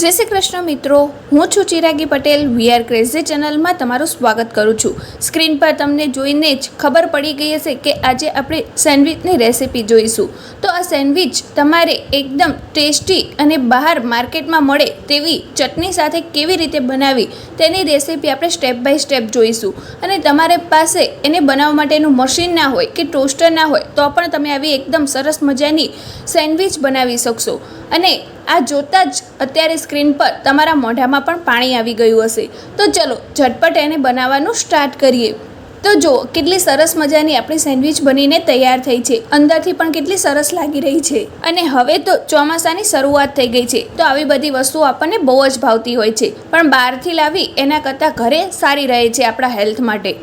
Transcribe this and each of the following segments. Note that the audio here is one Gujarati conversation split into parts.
જય શ્રી કૃષ્ણ મિત્રો, હું છું ચિરાગી પટેલ વીઆર ક્રેઝી ચેનલમાં તમારું સ્વાગત કરું છું. સ્ક્રીન પર તમને જોઈને જ ખબર પડી ગઈ હશે કે આજે આપણે સેન્ડવિચની રેસિપી જોઈશું. તો આ સેન્ડવિચ તમારે એકદમ ટેસ્ટી અને બહાર માર્કેટમાં મળે તેવી ચટણી સાથે કેવી રીતે બનાવી તેની રેસિપી આપણે સ્ટેપ બાય સ્ટેપ જોઈશું. અને તમારે પાસે એને બનાવવા માટેનું મશીન ના હોય કે ટોસ્ટર ના હોય તો પણ તમે આવી એકદમ સરસ મજાની સેન્ડવિચ બનાવી શકશો. અને આ જોતાં જ અત્યારે સ્ક્રીન પર તમારા મોઢામાં પણ પાણી આવી ગયું હશે. તો ચલો, ઝટપટ એને બનાવવાનું સ્ટાર્ટ કરીએ. તો જો, કેટલી સરસ મજાની આપણી સેન્ડવિચ બનીને તૈયાર થઈ છે. અંદરથી પણ કેટલી સરસ લાગી રહી છે. અને હવે તો ચોમાસાની શરૂઆત થઈ ગઈ છે. તો આવી બધી વસ્તુઓ આપણને બહુ જ ભાવતી હોય છે. પણ બહારથી લાવી એના કરતાં ઘરે સારી રહે છે આપણા હેલ્થ માટે.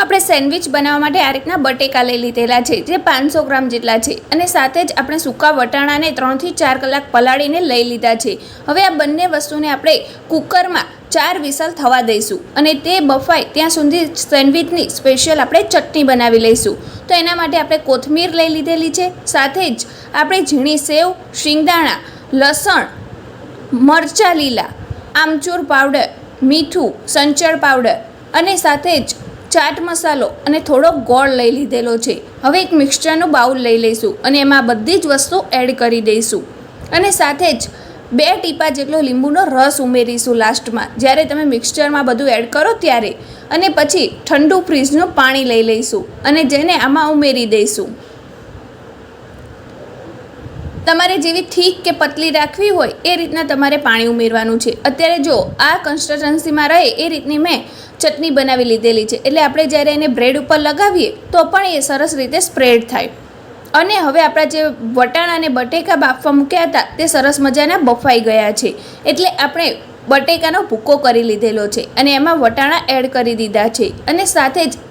આપણે સેન્ડવિચ બનાવવા માટે આ રીતના બટેકા લઈ લીધેલા છે, જે પાંચસો ગ્રામ જેટલા છે. અને સાથે જ આપણે સૂકા વટાણાને ત્રણથી ચાર કલાક પલાળીને લઈ લીધા છે. હવે આ બંને વસ્તુને આપણે કુકરમાં ચાર વિસલ થવા દઈશું અને તે બફાય ત્યાં સુધી સેન્ડવિચની સ્પેશિયલ આપણે ચટણી બનાવી લઈશું. તો એના માટે આપણે કોથમીર લઈ લીધેલી છે, સાથે જ આપણે ઝીણી સેવ, શિંગદાણા, લસણ, મરચાં લીલા, આમચૂર પાવડર, મીઠું, સંચળ પાવડર અને સાથે જ ચાટ મસાલો અને થોડો ગોળ લઈ લીધેલો છે. હવે એક મિક્સચરનું બાઉલ લઈ લઈશું અને એમાં બધી જ વસ્તુ એડ કરી દઈશું. અને સાથે જ બે ટીપા જેટલો લીંબુનો રસ ઉમેરીશું લાસ્ટમાં. જ્યારે તમે મિક્સચરમાં બધું એડ કરો ત્યારે. અને પછી ઠંડુ ફ્રીજનું પાણી લઈ લઈશું અને જેને આમાં ઉમેરી દઈશું. તમારે જેવી થીક કે પતલી રાખવી હોય એ રીતના તમારે પાણી ઉમેરવાનું છે. અત્યારે જો આ કન્સિસ્ટન્સીમાં રહે એ રીતની મેં ચટણી બનાવી લીધેલી છે. એટલે આપણે જ્યારે એને બ્રેડ ઉપર લગાવીએ તો પણ એ સરસ રીતે સ્પ્રેડ થાય. અને હવે આપણા જે વટાણા અને બટેકા બાફવા મૂક્યા હતા તે સરસ મજાના બફાઈ ગયા છે. એટલે આપણે બટેકાનો ભૂકો કરી લીધેલો છે અને એમાં વટાણા એડ કરી દીધા છે. અને સાથે જ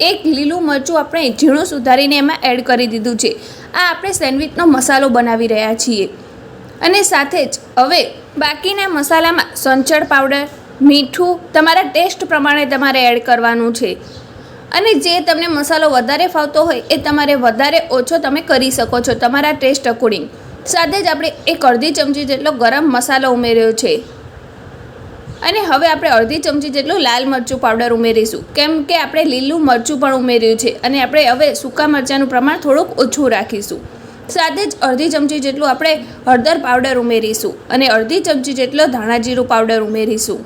એક લીલું મરચું આપણે ઝીણું સુધારીને એમાં એડ કરી દીધું છે. આ આપણે સેન્ડવિચનો મસાલો બનાવી રહ્યા છીએ. અને સાથે જ હવે બાકીના મસાલામાં સંચળ પાવડર, મીઠું તમારા ટેસ્ટ પ્રમાણે તમારે એડ કરવાનું છે. અને જે તમને મસાલો વધારે ફાવતો હોય એ તમારે વધારે ઓછો તમે કરી શકો છો તમારા ટેસ્ટ અકોર્ડિંગ સાથે જ આપણે એક અડધી ચમચી જેટલો ગરમ મસાલો ઉમેર્યો છે. અને હવે આપણે અડધી ચમચી જેટલું લાલ મરચું પાવડર ઉમેરીશું. કેમ કે આપણે લીલું મરચું પણ ઉમેર્યું છે અને આપણે હવે સૂકા મરચાંનું પ્રમાણ થોડુંક ઓછું રાખીશું. સાથે જ અડધી ચમચી જેટલું આપણે હળદર પાવડર ઉમેરીશું અને અડધી ચમચી જેટલો ધાણાજીરું પાવડર ઉમેરીશું.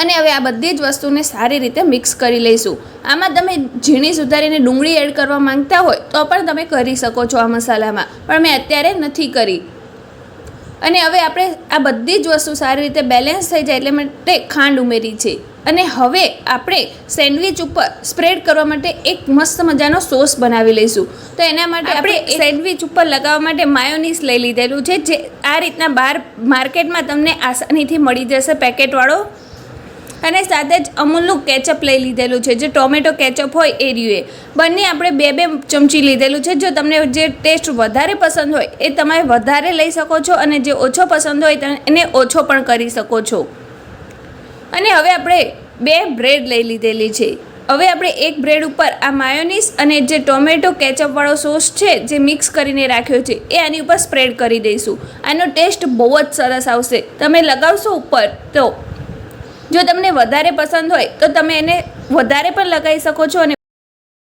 અને હવે આ બધી જ વસ્તુને સારી રીતે મિક્સ કરી લઈશું. આમાં તમે ઝીણી સુધારીને ડુંગળી એડ કરવા માંગતા હોય તો પણ તમે કરી શકો છો આ મસાલામાં. પણ મેં અત્યારે નથી કરી. અને હવે આપણે આ બધી જ વસ્તુ સારી રીતે બેલેન્સ થઈ જાય એટલે માટે ખાંડ ઉમેરી છે. અને હવે આપણે સેન્ડવિચ ઉપર સ્પ્રેડ કરવા માટે એક મસ્ત મજાનો સોસ બનાવી લઈશું. તો એના માટે આપણે સેન્ડવિચ ઉપર લગાવવા માટે માયોનીસ લઈ લીધેલું છે જે આ રીતના બહાર માર્કેટમાં તમને આસાનીથી મળી જશે પેકેટવાળો અને સાથે જ અમૂલનું કેચઅપ લઈ લીધેલું છે. જે ટોમેટો કેચઅપ હોય એ રીએ બંને આપણે બે બે ચમચી લીધેલું છે. જો તમને જે ટેસ્ટ વધારે પસંદ હોય, એ તમે વધારે લઈ શકો છો અને જે ઓછો પસંદ હોય તમે એને ઓછો પણ કરી શકો છો. અને હવે આપણે બે બ્રેડ લઈ લીધેલી છે. હવે આપણે એક બ્રેડ ઉપર આ માયોનીસ અને જે ટોમેટો કેચઅપવાળો સોસ છે, જે મિક્સ કરીને રાખ્યો છે, એ આની ઉપર સ્પ્રેડ કરી દઈશું. આનો ટેસ્ટ બહુ જ સરસ આવશે. તમે લગાવશો ઉપર, તો જો તમને વધારે પસંદ હોય તો તમે એને વધારે પણ લગાવી શકો છો અને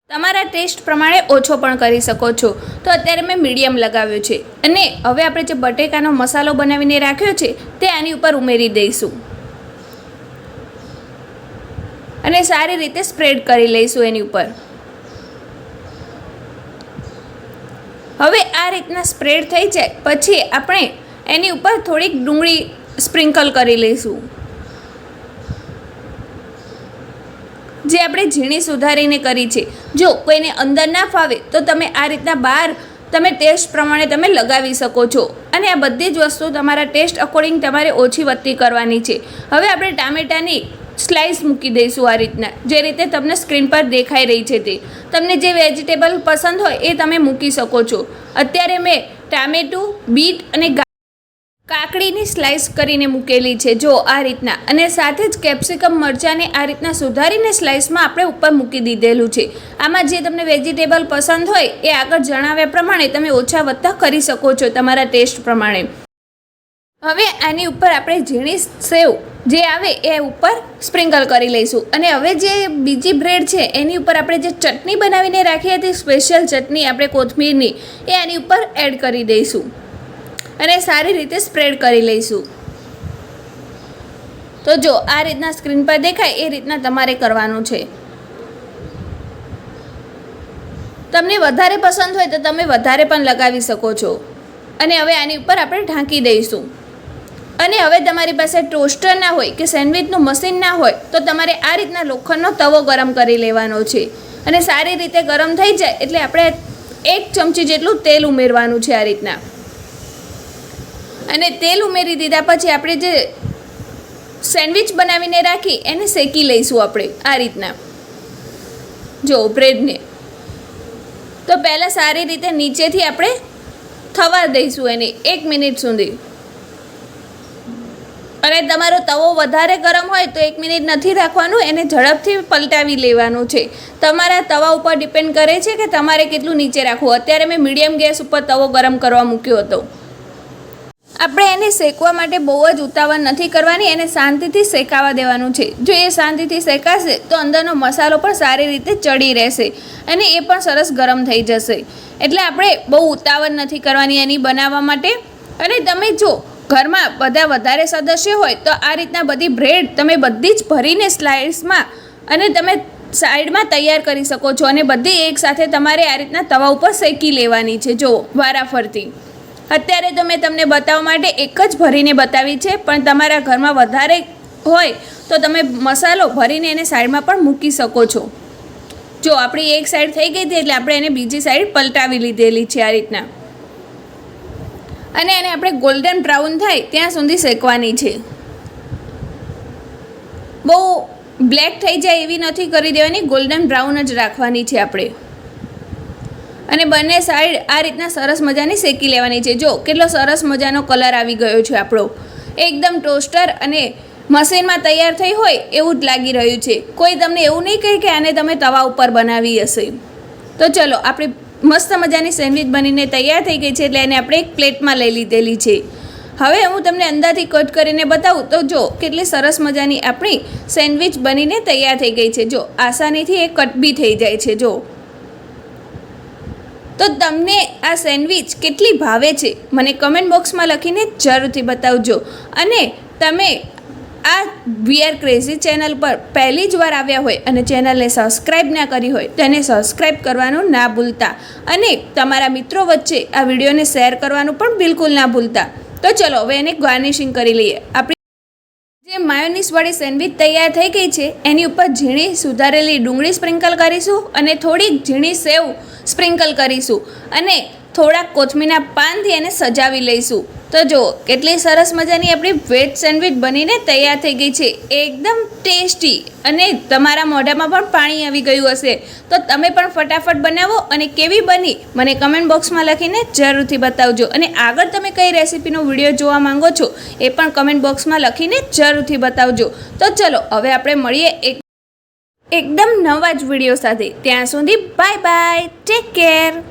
તમારા ટેસ્ટ પ્રમાણે ઓછો પણ કરી શકો છો. તો અત્યારે મેં મીડિયમ લગાવ્યો છે. અને હવે આપણે જે બટેકાનો મસાલો બનાવીને રાખ્યો છે, તે આની ઉપર ઉમેરી દઈશું. અને સારી રીતે સ્પ્રેડ કરી લઈશું એની ઉપર. હવે આ રીતના સ્પ્રેડ થઈ જાય, પછી આપણે એની ઉપર થોડીક ડુંગળી સ્પ્રિંકલ કરી લઈશું. જે આપણે ઝીણી સુધારીને કરી છે. જો કોઈને અંદર ના ફાવે, તો તમે આ રીતના બહાર તમે ટેસ્ટ પ્રમાણે તમે લગાવી શકો છો. અને આ બધી જ વસ્તુ તમારા ટેસ્ટ અકોર્ડિંગ તમારે ઓછી વધતી કરવાની છે. હવે આપણે ટામેટાની સ્લાઇસ મૂકી દઈશું આ રીતના. જે રીતે તમને સ્ક્રીન પર દેખાઈ રહી છે તે. તમને જે વેજીટેબલ પસંદ હોય એ તમે મૂકી શકો છો. અત્યારે મેં ટામેટું, બીટ અને કાકડીની સ્લાઇસ કરીને મૂકેલી છે. જો આ રીતના. અને સાથે જ કેપ્સિકમ મરચાંને આ રીતના સુધારીને સ્લાઇસમાં આપણે ઉપર મૂકી દીધેલું છે. આમાં જે તમને વેજીટેબલ પસંદ હોય એ આગળ જણાવ્યા પ્રમાણે તમે ઓછા વધતા કરી શકો છો તમારા ટેસ્ટ પ્રમાણે. હવે આની ઉપર આપણે ઝીણી સેવ જે આવે એ ઉપર સ્પ્રિંકલ કરી લઈશું. અને હવે જે બીજી બ્રેડ છે, એની ઉપર આપણે જે ચટણી બનાવીને રાખી હતી સ્પેશિયલ ચટણી આપણે કોથમીરની, એ આની ઉપર એડ કરી દઈશું. અને સારી રીતે સ્પ્રેડ કરી લઈશું. તો જો, આ રીતના સ્ક્રીન પર દેખાય, એ રીતના તમારે કરવાનું છે. તમને વધારે પસંદ હોય તો તમે વધારે પણ લગાવી શકો છો. અને હવે આની ઉપર આપણે ઢાંકી દઈશું. અને હવે તમારી પાસે ટોસ્ટર ના હોય કે સેન્ડવિચનું મશીન ના હોય, તો તમારે આ રીતના લોખંડનો તવો ગરમ કરી લેવાનો છે. અને સારી રીતે ગરમ થઈ જાય એટલે આપણે એક ચમચી જેટલું તેલ ઉમેરવાનું છે આ રીતના. અને તેલ ઉમેરી દીધા પછી આપણે જે સેન્ડવિચ બનાવીને રાખી, એને શેકી લઈશું આપણે આ રીતના. જો બ્રેડને. તો પહેલાં સારી રીતે નીચેથી આપણે થવા દઈશું એને એક મિનિટ સુધી. અને તમારો તવો વધારે ગરમ હોય તો એક મિનિટ નથી રાખવાનું, એને ઝડપથી પલટાવી લેવાનું છે. તમારા તવા ઉપર ડિપેન્ડ કરે છે કે તમારે કેટલું નીચે રાખવું. અત્યારે મેં મીડિયમ ગેસ ઉપર તવો ગરમ કરવા મૂક્યો હતો. આપણે એને શેકવા માટે બહુ જ ઉતાવળ નથી કરવાની, એને શાંતિથી શેકાવા દેવાનું છે. જો એ શાંતિથી શેકાશે, તો અંદરનો મસાલો પણ સારી રીતે ચડી રહેશે અને એ પણ સરસ ગરમ થઈ જશે. એટલે આપણે બહુ ઉતાવળ નથી કરવાની એની બનાવવા માટે. અને તમે જો ઘરમાં બધા વધારે સદસ્ય હોય, તો આ રીતના બધી બ્રેડ તમે બધી જ ભરીને સ્લાઇડ્સમાં અને તમે સાઈડમાં તૈયાર કરી શકો છો અને બધી એકસાથે તમારે આ રીતના તવા ઉપર શેકી લેવાની છે. જો વારાફરતી. અત્યારે તો મેં તમને બતાવવા માટે એક જ ભરીને બતાવી છે, પણ તમારા ઘરમાં વધારે હોય તો તમે મસાલો ભરીને એને સાઈડમાં પણ મૂકી શકો છો. જો આપણી એક સાઈડ થઈ ગઈ હતી એટલે આપણે એને બીજી સાઈડ પલટાવી લીધેલી છે આ રીતના. અને એને આપણે ગોલ્ડન બ્રાઉન થાય ત્યાં સુધી શેકવાની છે. બહુ બ્લેક થઈ જાય એવી નથી કરી દેવાની, ગોલ્ડન બ્રાઉન જ રાખવાની છે આપણે. અને બંને સાઈડ આ રીતના સરસ મજાની શેકી લેવાની છે. જો, કેટલો સરસ મજાનો કલર આવી ગયો છે આપણો. એકદમ ટોસ્ટર અને મશીનમાં તૈયાર થઈ હોય એવું જ લાગી રહ્યું છે. કોઈ તમને એવું નહીં કહે કે આને તમે તવા ઉપર બનાવી હશે. તો ચલો, આપણે મસ્ત મજાની સેન્ડવિચ બનીને તૈયાર થઈ ગઈ છે એટલે એને આપણે એક પ્લેટમાં લઈ લીધેલી છે. હવે હું તમને અંદરથી કટ કરીને બતાવું. તો જો, કેટલી સરસ મજાની આપણી સેન્ડવિચ બનીને તૈયાર થઈ ગઈ છે. જો, આસાનીથી એ કટ બી થઈ જાય છે. જો તો તમને આ સેન્ડવિચ કેટલી ભાવે છે? મને કમેન્ટ બોક્સમાં લખીને જરૂરથી બતાવજો. અને તમે આ વીઆર ક્રેઝી ચેનલ પર પહેલી જ વાર આવ્યા હોય અને ચેનલને સબસ્ક્રાઈબ ના કરી હોય તો એને સબસ્ક્રાઈબ કરવાનું ના ભૂલતા. અને તમારા મિત્રો વચ્ચે આ વિડીયોને શેર કરવાનું પણ બિલકુલ ના ભૂલતા. તો ચલો, હવે એને ગાર્નિશિંગ કરી લઈએ. આપણી માયોનીસ વાળી સેન્ડવિચ તૈયાર થઈ ગઈ છે. એની ઉપર ઝીણી સુધારેલી ડુંગળી સ્પ્રિંકલ કરીશું અને થોડીક ઝીણી સેવ સ્પ્રિંકલ કરીશું. અને થોડાક કોથમીના પાનથી એને સજાવી લઈશું. તો જો કેટલી સરસ મજાની આપણી વેજ સેન્ડવિચ બનીને તૈયાર થઈ ગઈ છે. એકદમ ટેસ્ટી અને તમારા મોઢામાં પણ પાણી આવી ગયું હશે. તો તમે પણ ફટાફટ બનાવો અને કેવી બની મને કમેન્ટ બોક્સમાં લખીને જરૂરથી બતાવજો. અને આગળ તમે કઈ રેસીપીનો વીડિયો જોવા માંગો છો એ પણ કમેન્ટ બોક્સમાં લખીને જરૂરથી બતાવજો. તો ચલો, હવે આપણે મળીએ એક એકદમ નવા જ વીડિયો સાથે. ત્યાં સુધી બાય બાય ટેક કેર